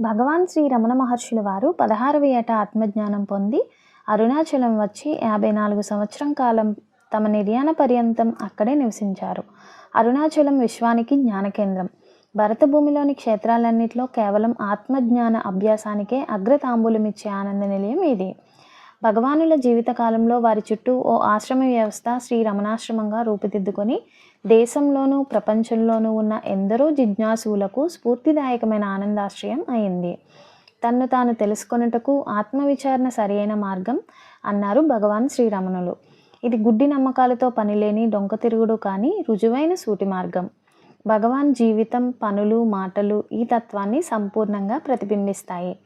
భగవాన్ శ్రీ రమణ మహర్షుల వారు పదహారవ ఏట ఆత్మజ్ఞానం పొంది అరుణాచలం వచ్చి యాభై నాలుగు సంవత్సరం కాలం తమ నిర్యాణ పర్యంతం అక్కడే నివసించారు. అరుణాచలం విశ్వానికి జ్ఞానకేంద్రం. భరత భూమిలోని క్షేత్రాలన్నింటిలో కేవలం ఆత్మజ్ఞాన అభ్యాసానికే అగ్రతాంబూలమిచ్చే ఆనంద నిలయం ఇది. భగవానుల జీవితకాలంలో వారి చుట్టూ ఓ ఆశ్రమ వ్యవస్థ శ్రీ రమణాశ్రమంగా రూపుదిద్దుకొని దేశంలోనూ ప్రపంచంలోనూ ఉన్న ఎందరో జిజ్ఞాసువులకు స్ఫూర్తిదాయకమైన ఆనందాశ్రయం అయింది. తన్ను తాను తెలుసుకొనుటకు ఆత్మవిచారణ సరియైన మార్గం అన్నారు భగవాన్ శ్రీరమణులు. ఇది గుడ్డి నమ్మకాలతో పనిలేని డొంక తిరుగుడు కానీ రుజువైన సూటి మార్గం. భగవాన్ జీవితం పనులు మాటలు ఈ తత్వాన్ని సంపూర్ణంగా ప్రతిబింబిస్తాయి.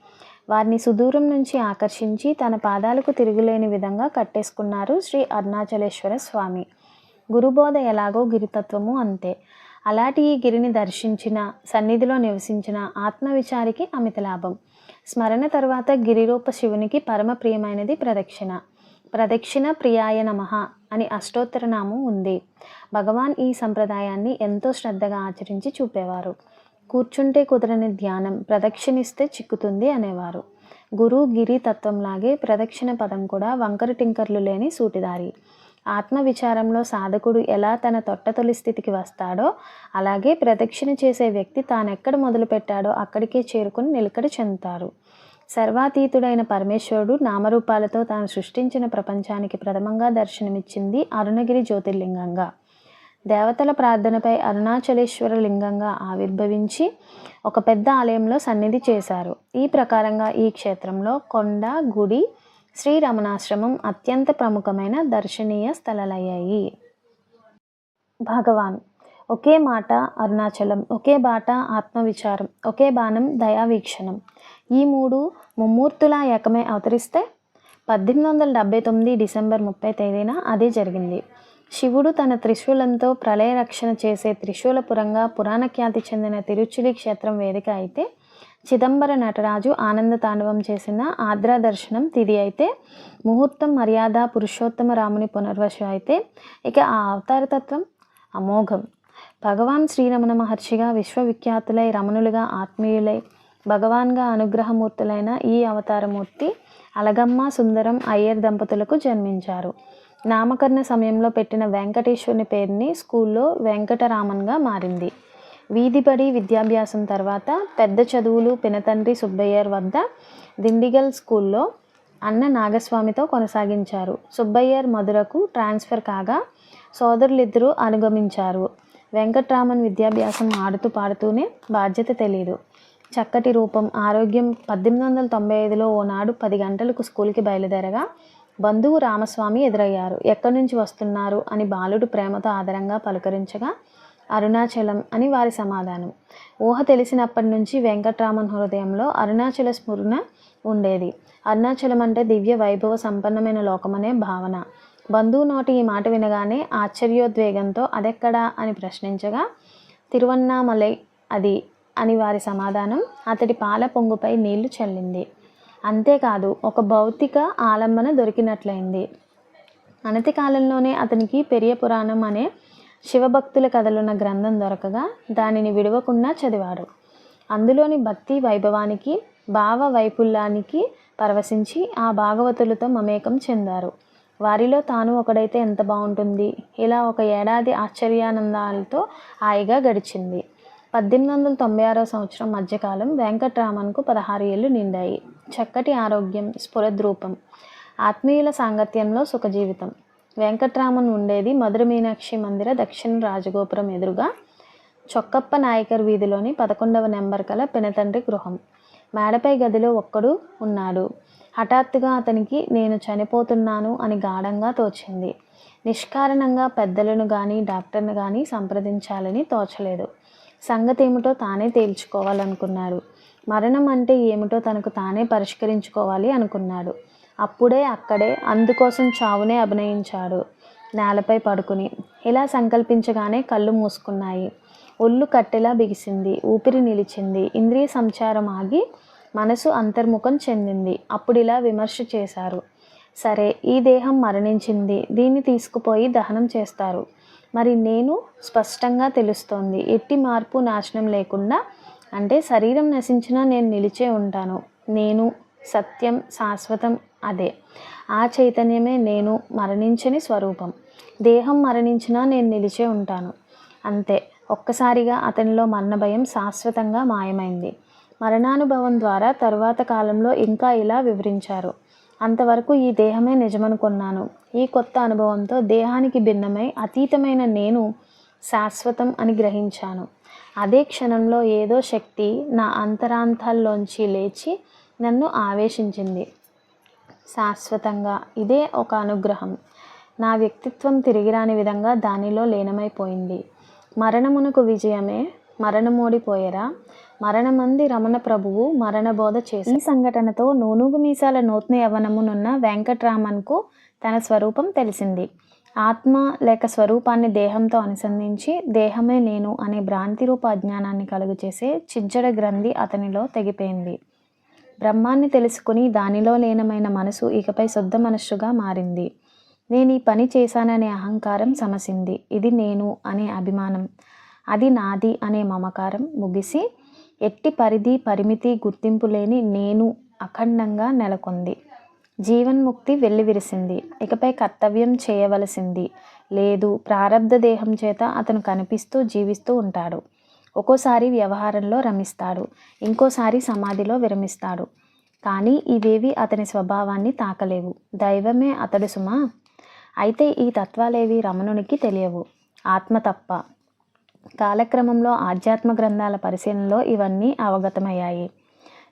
వారిని సుదూరం నుంచి ఆకర్షించి తన పాదాలకు తిరుగులేని విధంగా కట్టేసుకున్నారు శ్రీ అరుణాచలేశ్వర స్వామి. గురుబోధ ఎలాగో గిరితత్వము అంతే. అలాంటి ఈ గిరిని దర్శించిన సన్నిధిలో నివసించిన ఆత్మవిచారికి అమిత లాభం. స్మరణ తర్వాత గిరిరూప శివునికి పరమ ప్రియమైనది ప్రదక్షిణ. ప్రదక్షిణ ప్రియాయ నమః అని అష్టోత్తర నామం ఉంది. భగవాన్ ఈ సంప్రదాయాన్ని ఎంతో శ్రద్ధగా ఆచరించి చూపేవారు. కూర్చుంటే కుదరని ధ్యానం ప్రదక్షిణిస్తే చిక్కుతుంది అనేవారు. గురు గిరి తత్వంలాగే ప్రదక్షిణ పదం కూడా వంకరు టింకర్లు లేని సూటిదారి. ఆత్మ విచారంలో సాధకుడు ఎలా తన తొట్టతొలి స్థితికి వస్తాడో అలాగే ప్రదక్షిణ చేసే వ్యక్తి తానెక్కడ మొదలుపెట్టాడో అక్కడికే చేరుకుని నిలకడ చెందుతారు. సర్వాతీతుడైన పరమేశ్వరుడు నామరూపాలతో తాను సృష్టించిన ప్రపంచానికి ప్రథమంగా దర్శనమిచ్చింది అరుణగిరి జ్యోతిర్లింగంగా. దేవతల ప్రార్థనపై అరుణాచలేశ్వర లింగంగా ఆవిర్భవించి ఒక పెద్ద ఆలయంలో సన్నిధి చేశారు. ఈ ప్రకారంగా ఈ క్షేత్రంలో కొండ గుడి శ్రీరమణాశ్రమం అత్యంత ప్రముఖమైన దర్శనీయ స్థలాలయ్యాయి. భగవాన్ ఒకే మాట అరుణాచలం ఒకే బాట ఆత్మవిచారం ఒకే బాణం దయావీక్షణం. ఈ మూడు ముమ్మూర్తులా ఏకమే అవతరిస్తే పద్దెనిమిది వందల డెబ్బై తొమ్మిది డిసెంబర్ ముప్పై తేదీన అదే జరిగింది. శివుడు తన త్రిశూలంతో ప్రళయ రక్షణ చేసే త్రిశూలపురంగా పురాణ ఖ్యాతి చెందిన తిరుచులి క్షేత్రం వేదిక అయితే చిదంబర నటరాజు ఆనంద తాండవం చేసిన ఆద్రా దర్శనం తిది అయితే ముహూర్తం మర్యాద పురుషోత్తమ రాముని పునర్వశు అయితే ఇక ఆ అవతారతత్వం అమోఘం. భగవాన్ శ్రీరమణ మహర్షిగా విశ్వవిఖ్యాతులై రమణులుగా ఆత్మీయులై భగవాన్గా అనుగ్రహమూర్తులైన ఈ అవతారమూర్తి అలగమ్మ సుందరం అయ్యర్ దంపతులకు జన్మించారు. నామకరణ సమయంలో పెట్టిన వెంకటేశ్వరుని పేరుని స్కూల్లో వెంకటరామన్గా మారింది. వీధిపడి విద్యాభ్యాసం తర్వాత పెద్ద చదువులు పినతండ్రి సుబ్బయ్యర్ వద్ద దిండిగల్ స్కూల్లో అన్న నాగస్వామితో కొనసాగించారు. సుబ్బయ్యర్ మధురకు ట్రాన్స్ఫర్ కాగా సోదరులిద్దరూ అనుగమించారు. వెంకట్రామన్ విద్యాభ్యాసం ఆడుతూ పాడుతూనే బాధ్యత తెలియదు చక్కటి రూపం ఆరోగ్యం పద్దెనిమిది వందల తొంభై ఐదులో ఓనాడు పది గంటలకు స్కూల్కి బయలుదేరగా బంధువు రామస్వామి ఎదురయ్యారు. ఎక్కడి నుంచి వస్తున్నారు? అని బాలుడు ప్రేమతో ఆదరంగా పలకరించగా అరుణాచలం అని వారి సమాధానం. ఊహ తెలిసినప్పటి నుంచి వెంకట్రామన్ హృదయంలో అరుణాచల స్మరణ ఉండేది. అరుణాచలం అంటే దివ్య వైభవ సంపన్నమైన లోకమనే భావన. బంధువు నోటి ఈ మాట వినగానే ఆశ్చర్యోద్వేగంతో అదెక్కడా అని ప్రశ్నించగా తిరువన్నామలై అది అని వారి సమాధానం. అతడి పాల పొంగుపై నీళ్ళు చల్లింది. అంతేకాదు ఒక భౌతిక ఆలంబన దొరికినట్లయింది. అనతి కాలంలోనే అతనికి పెరియ పురాణం అనే శివభక్తుల కథలున్న గ్రంథం దొరకగా దానిని విడవకుండా చదివాడు. అందులోని భక్తి వైభవానికి భావ వైపుల్యానికి పరవశించి ఆ భాగవతులతో మమేకం చెందారు. వారిలో తాను ఒకడైతే ఎంత బాగుంటుంది? ఇలా ఒక ఏడాది ఆశ్చర్యానందాలతో హాయిగా గడిచింది. పద్దెనిమిది వందల తొంభై ఆరో సంవత్సరం మధ్యకాలం వెంకట్రామన్కు పదహారు ఏళ్ళు నిండాయి. చక్కటి ఆరోగ్యం స్ఫురద్రూపం ఆత్మీయుల సాంగత్యంలో సుఖజీవితం. వెంకట్రామన్ ఉండేది మధుర మీనాక్షి మందిర దక్షిణ రాజగోపురం ఎదురుగా చొక్కప్ప నాయకర్ వీధిలోని పదకొండవ నెంబర్ కల పినతండ్రి గృహం. మేడపై గదిలో ఒక్కడు ఉన్నాడు. హఠాత్తుగా అతనికి నేను చనిపోతున్నాను అని గాఢంగా తోచింది. నిష్కారణంగా పెద్దలను కానీ డాక్టర్ను కానీ సంప్రదించాలని తోచలేదు. సంగతి ఏమిటో తానే తేల్చుకోవాలనుకున్నాడు. మరణం అంటే ఏమిటో తనకు తానే పరిష్కరించుకోవాలి అనుకున్నాడు. అప్పుడే అక్కడే అందుకోసం చావునే అభినయించాడు. నేలపై పడుకుని ఇలా సంకల్పించగానే కళ్ళు మూసుకున్నాయి. ఒళ్ళు కట్టెలా బిగిసింది ఊపిరి నిలిచింది ఇంద్రియ సంచారం ఆగి మనసు అంతర్ముఖం చెందింది. అప్పుడు ఇలా విమర్శ చేశారు. సరే ఈ దేహం మరణించింది దీన్ని తీసుకుపోయి దహనం చేస్తారు. మరి నేను స్పష్టంగా తెలుస్తోంది ఎట్టి మార్పు నాశనం లేకుండా అంటే శరీరం నశించినా నేను నిలిచే ఉంటాను. నేను సత్యం శాశ్వతం అదే. ఆ చైతన్యమే నేను మరణించని స్వరూపం. దేహం మరణించినా నేను నిలిచే ఉంటాను. అంతే. ఒక్కసారిగా అతనిలో మరణ భయం శాశ్వతంగా మాయమైంది. మరణానుభవం ద్వారా తరువాత కాలంలో ఇంకా ఇలా వివరించారు. అంతవరకు ఈ దేహమే నిజమనుకున్నాను. ఈ కొత్త అనుభవంతో దేహానికి భిన్నమై అతీతమైన నేను శాశ్వతం అని గ్రహించాను. అదే క్షణంలో ఏదో శక్తి నా అంతరాంతాల్లోంచి లేచి నన్ను ఆవేశించింది. శాశ్వతంగా ఇదే ఒక అనుగ్రహం. నా వ్యక్తిత్వం తిరిగిరాని విధంగా దానిలో లీనమైపోయింది. మరణమునకు విజయమే మరణమోడిపోయేరా? మరణమంది రమణ ప్రభువు మరణబోధ చేసి ఈ సంఘటనతో నూనుగు మీసాల నూతన యవనమునున్న వెంకట్రామన్కు తన స్వరూపం తెలిసింది. ఆత్మ లేక స్వరూపాన్ని దేహంతో అనుసంధించి దేహమే నేను అనే భ్రాంతి రూప అజ్ఞానాన్ని కలుగచేసే చిజ్జడ గ్రంథి అతనిలో తెగిపోయింది. బ్రహ్మాన్ని తెలుసుకుని దానిలో లీనమైన మనసు ఇకపై శుద్ధ మనస్సుగా మారింది. నేను ఈ పని చేశాననే అహంకారం సమసింది. ఇది నేను అనే అభిమానం అది నాది అనే మమకారం ముగిసి ఎట్టి పరిధి పరిమితి గుర్తింపు లేని నేను అఖండంగా నెలకొంది. జీవన్ముక్తి వెల్లివిరిసింది. ఇకపై కర్తవ్యం చేయవలసింది. లేదు ప్రారంధ దేహం చేత అతను కనిపిస్తూ జీవిస్తూ ఉంటాడు. ఒక్కోసారి వ్యవహారంలో రమిస్తాడు. ఇంకోసారి సమాధిలో విరమిస్తాడు. కానీ ఇవేవి అతని స్వభావాన్ని తాకలేవు. దైవమే అతడు సుమా. అయితే ఈ తత్వాలేవి రమణునికి తెలియవు. ఆత్మ తప్ప. కాలక్రమంలో ఆధ్యాత్మ గ్రంథాల పరిశీలనలో ఇవన్నీ అవగతమయ్యాయి.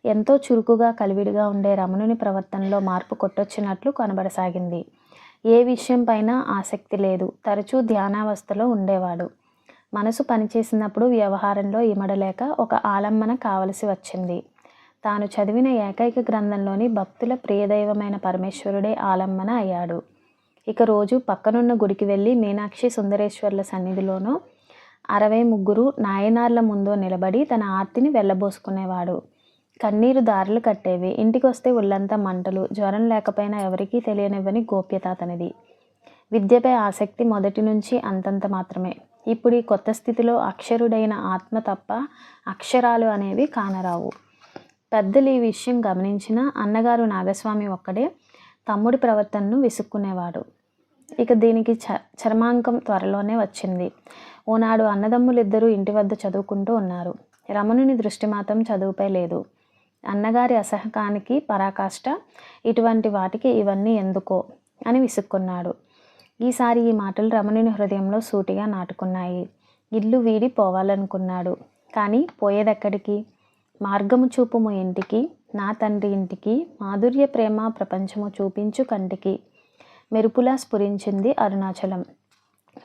ఎంతో చురుకుగా కలివిడిగా ఉండే రమణుని ప్రవర్తనలో మార్పు కొట్టొచ్చినట్లు కనబడసాగింది. ఏ విషయం పైన ఆసక్తి లేదు. తరచూ ధ్యానావస్థలో ఉండేవాడు. మనసు పనిచేసినప్పుడు వ్యవహారంలో ఇమడలేక ఒక ఆలంబన కావలసి వచ్చింది. తాను చదివిన ఏకైక గ్రంథంలోని భక్తుల ప్రియదైవమైన పరమేశ్వరుడే ఆలంబన అయ్యాడు. ఇక రోజు పక్కనున్న గుడికి వెళ్ళి మీనాక్షి సుందరేశ్వర్ల సన్నిధిలోనూ అరవై ముగ్గురు నాయనార్ల ముందో నిలబడి తన ఆర్తిని వెళ్ళబోసుకునేవాడు. కన్నీరు దారులు కట్టేవి. ఇంటికి వస్తే ఒళ్ళంతా మంటలు. జ్వరం లేకపోయినా ఎవరికీ తెలియనివ్వని గోప్యత అతనిది. విద్యపై ఆసక్తి మొదటి నుంచి అంతంత మాత్రమే. ఇప్పుడు ఈ కొత్త స్థితిలో అక్షరుడైన ఆత్మ తప్ప అక్షరాలు అనేవి కానరావు. పెద్దలు ఈ విషయం గమనించిన అన్నగారు నాగస్వామి ఒక్కడే తమ్ముడి ప్రవర్తనను విసుక్కునేవాడు. ఇక దీనికి చ చర్మాంకం త్వరలోనే వచ్చింది. ఓనాడు అన్నదమ్ములిద్దరూ ఇంటి వద్ద చదువుకుంటూ ఉన్నారు. రమణుని దృష్టి మాత్రం చదువుపై లేదు. అన్నగారి అసహకానికి పరాకాష్ట ఇటువంటి వాటికి ఇవన్నీ ఎందుకో అని విసుక్కున్నాడు. ఈసారి ఈ మాటలు రమణుని హృదయంలో సూటిగా నాటుకున్నాయి. ఇల్లు వీడి పోవాలనుకున్నాడు. కానీ పోయేదెక్కడికి? మార్గము చూపుము ఇంటికి నా తండ్రి ఇంటికి మాధుర్య ప్రేమ ప్రపంచము చూపించు కంటికి మెరుపులా స్ఫురించింది అరుణాచలం.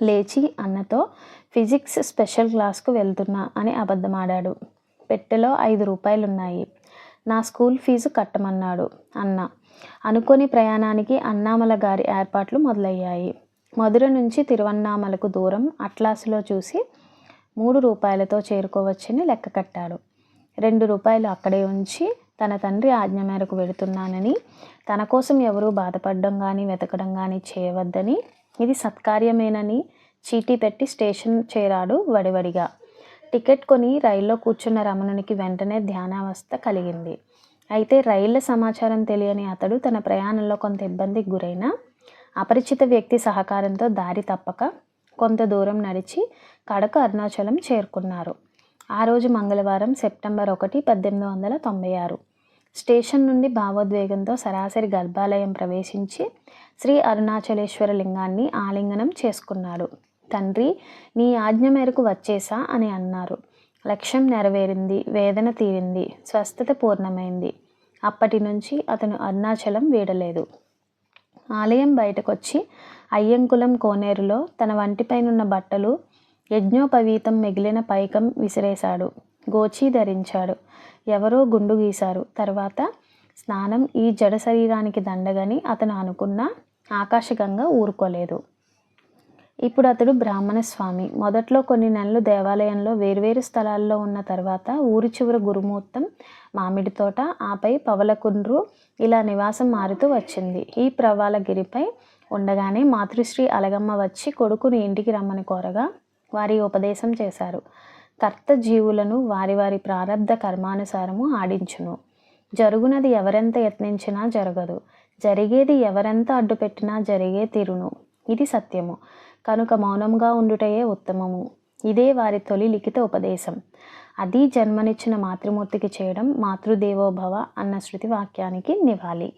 లేచి అన్నతో ఫిజిక్స్ స్పెషల్ క్లాస్కు వెళ్తున్నా అని అబద్ధమాడాడు. పెట్టెలో ఐదు రూపాయలున్నాయి. నా స్కూల్ ఫీజు కట్టమన్నాడు అన్న. అనుకోని ప్రయాణానికి అన్నామల గారి ఏర్పాట్లు మొదలయ్యాయి. మధుర నుంచి తిరువన్నామలకు దూరం అట్లాసులో చూసి మూడు రూపాయలతో చేరుకోవచ్చని లెక్క కట్టాడు. రెండు రూపాయలు అక్కడే ఉంచి తన తండ్రి ఆజ్ఞ మేరకు వెడుతున్నానని తన కోసం ఎవరూ బాధపడడం కానీ వెతకడం కానీ చేయవద్దని ఇది సత్కార్యమేనని చీటీ పెట్టి స్టేషన్ చేరాడు వడివడిగా. టికెట్ కొని రైల్లో కూర్చున్న రమణునికి వెంటనే ధ్యానావస్థ కలిగింది. అయితే రైళ్ళ సమాచారం తెలియని అతడు తన ప్రయాణంలో కొంత ఇబ్బందికి గురైన అపరిచిత వ్యక్తి సహకారంతో దారి తప్పక కొంత దూరం నడిచి కడక అరుణాచలం చేరుకున్నారు. ఆ రోజు మంగళవారం సెప్టెంబర్ ఒకటి పద్దెనిమిది వందల తొంభై ఆరు. స్టేషన్ నుండి భావోద్వేగంతో సరాసరి గర్భాలయం ప్రవేశించి శ్రీ అరుణాచలేశ్వర లింగాన్ని ఆలింగనం చేసుకున్నాడు. తండ్రి నీ ఆజ్ఞ మేరకు వచ్చేసా అని అన్నారు. లక్ష్యం నెరవేరింది వేదన తీరింది స్వస్థత పూర్ణమైంది. అప్పటి నుంచి అతను అరుణాచలం వీడలేదు. ఆలయం బయటకొచ్చి అయ్యంకులం కోనేరులో తన వంటిపైనున్న బట్టలు యజ్ఞోపవీతం మిగిలిన పైకం విసిరేశాడు. గోచీ ధరించాడు. ఎవరో గుండు గీశారు. తర్వాత స్నానం ఈ జడ శరీరానికి దండగని అతను అనుకున్న ఆకాశగంగా ఊరుకోలేదు. ఇప్పుడు అతడు బ్రాహ్మణ స్వామి. మొదట్లో కొన్ని నెలలు దేవాలయంలో వేర్వేరు స్థలాల్లో ఉన్న తర్వాత ఊరి చివర గురుమూర్తం మామిడి తోట ఆపై పవలకుండ్రు ఇలా నివాసం మారుతూ వచ్చింది. ఈ ప్రవాలగిరిపై ఉండగానే మాతృశ్రీ అలగమ్మ వచ్చి కొడుకుని ఇంటికి రమ్మని కోరగా వారి ఉపదేశం చేశారు. కర్త జీవులను వారి వారి ప్రారంధ కర్మానుసారము ఆడించును. జరుగునది ఎవరెంత యత్నించినా జరగదు. జరిగేది ఎవరెంత అడ్డుపెట్టినా జరిగే తీరును. ఇది సత్యము. కనుక మౌనంగా ఉండుటయే ఉత్తమము. ఇదే వారి తొలి లిఖిత ఉపదేశం. అది జన్మనిచ్చిన మాతృమూర్తికి చేయడం మాతృదేవోభవ అన్న శృతి వాక్యానికి నివాలి